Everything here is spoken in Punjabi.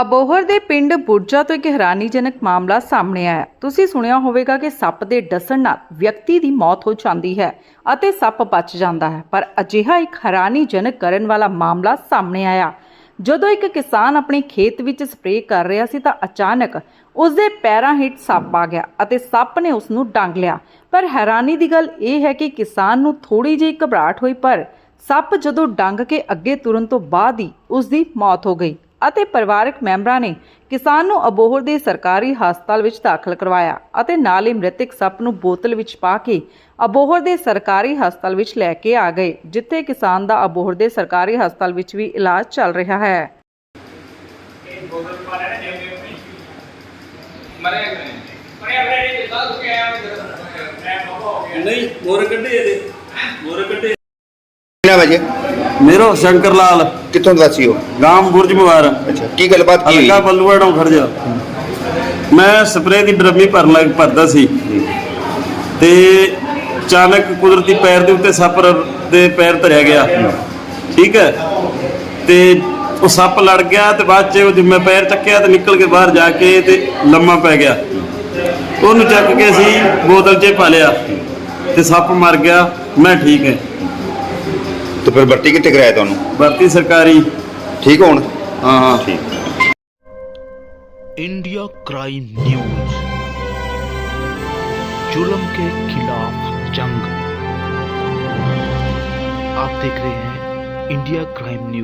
ਅਬੋਹਰ ਦੇ ਪਿੰਡ ਬੁਰਜਾ ਤੋਂ ਇੱਕ ਹੈਰਾਨੀਜਨਕ ਮਾਮਲਾ ਸਾਹਮਣੇ ਆਇਆ ਤੁਸੀਂ ਸੁਣਿਆ ਹੋਵੇਗਾ ਕਿ ਸੱਪ ਦੇ ਡਸਣ ਨਾਲ ਵਿਅਕਤੀ ਦੀ ਮੌਤ ਹੋ ਜਾਂਦੀ ਹੈ ਅਤੇ ਸੱਪ ਬਚ ਜਾਂਦਾ ਹੈ। ਪਰ ਅਜਿਹਾ ਇੱਕ ਹੈਰਾਨੀਜਨਕ ਕਰਨ ਵਾਲਾ ਮਾਮਲਾ ਸਾਹਮਣੇ ਆਇਆ। ਜਦੋਂ ਇੱਕ ਕਿਸਾਨ ਆਪਣੇ ਖੇਤ ਵਿੱਚ ਸਪਰੇਅ ਕਰ ਰਿਹਾ ਸੀ ਤਾਂ ਅਚਾਨਕ ਉਸ ਦੇ ਪੈਰਾਂ ਹੇਠ ਸੱਪ ਆ ਗਿਆ ਅਤੇ ਸੱਪ ਨੇ ਉਸ ਨੂੰ ਡੰਗ ਲਿਆ। ਪਰ ਹੈਰਾਨੀ ਦੀ ਗੱਲ ਇਹ ਹੈ ਕਿ ਕਿਸਾਨ ਨੂੰ ਥੋੜੀ ਜਿਹੀ ਘਬਰਾਹਟ ਹੋਈ, ਪਰ ਸੱਪ ਜਦੋਂ ਡੰਗ ਕੇ ਅੱਗੇ ਤੁਰਨ ਤੋਂ ਬਾਅਦ ਹੀ ਉਸ ਦੀ ਮੌਤ ਹੋ ਗਈ। ਅਤੇ ਪਰਿਵਾਰਕ ਮੈਂਬਰਾਂ ਨੇ ਕਿਸਾਨ ਨੂੰ ਅਬੋਹਰ ਦੇ ਸਰਕਾਰੀ ਹਸਪਤਾਲ ਵਿੱਚ ਦਾਖਲ ਕਰਵਾਇਆ ਅਤੇ ਨਾਲ ਹੀ ਮ੍ਰਿਤਕ ਸੱਪ ਨੂੰ ਬੋਤਲ ਵਿੱਚ ਪਾ ਕੇ ਅਬੋਹਰ ਦੇ ਸਰਕਾਰੀ ਹਸਪਤਾਲ ਵਿੱਚ ਲੈ ਕੇ ਆ ਗਏ ਜਿੱਥੇ ਕਿਸਾਨ ਦਾ ਅਬੋਹਰ ਦੇ ਸਰਕਾਰੀ ਹਸਪਤਾਲ ਵਿੱਚ ਵੀ ਇਲਾਜ ਚੱਲ ਰਿਹਾ ਹੈ। ਨਹੀਂ ਮੋਰ ਕੱਢੇ ਇਹਦੇ। ਮੋਰ ਕੱਢੇ। ਕਿੰਨਾ ਵਜੇ? ਮੇਰਾ ਸ਼ੰਕਰ ਲਾਲ। ਕਿੱਥੋਂ ਦਾ ਸੀ ਉਹ? ਗਾਮ ਬੁਰਜ ਮੁਬਾਰ ਅੱਛਾ ਕੀ ਗੱਲਬਾਤ ਕੀ ਹਲਕਾ ਹੋਈ? ਬੱਲੂਆੜੋਂ ਖੜ ਜਾ। ਮੈਂ ਸਪਰੇਅ ਦੀ ਡਰਮੀ ਭਰਨ ਲੱਗ ਭਰਦਾ ਸੀ। ਤੇ ਅਚਾਨਕ ਕੁਦਰਤੀ ਪੈਰ ਦੇ ਉੱਤੇ ਸੱਪ ਰ- ਦੇ ਪੈਰ ਧਰਿਆ ਗਿਆ। ਠੀਕ ਹੈ? ਤੇ ਉਹ ਸੱਪ ਲੜ ਗਿਆ ਤੇ ਬਾਅਦ ਚ ਉਹ ਮੈਂ ਪੈਰ ਚੱਕਿਆ ਤੇ ਨਿਕਲ ਕੇ ਬਾਹਰ ਜਾ ਕੇ ਤੇ ਲੰਮਾ ਪੈ ਗਿਆ। ਉਹਨੂੰ ਚੱਕ ਕੇ ਅਸੀਂ ਬੋਤਲ 'ਚ ਪਾ ਲਿਆ। ਤੇ ਸੱਪ ਮਰ ਗਿਆ। ਮੈਂ ਠੀਕ ਹੈ। ਤੇ ਫਿਰ ਭਰਤੀ ਕਿੱਥੇ ਕਰਾਇਆ ਤੁਹਾਨੂੰ ਭਰਤੀ ਸਰਕਾਰੀ ਠੀਕ ਹੋਣ ਹਾਂ ਹਾਂ ਠੀਕ इंडिया क्राइम न्यूज जुल्म के खिलाफ जंग आप देख रहे हैं इंडिया क्राइम न्यूज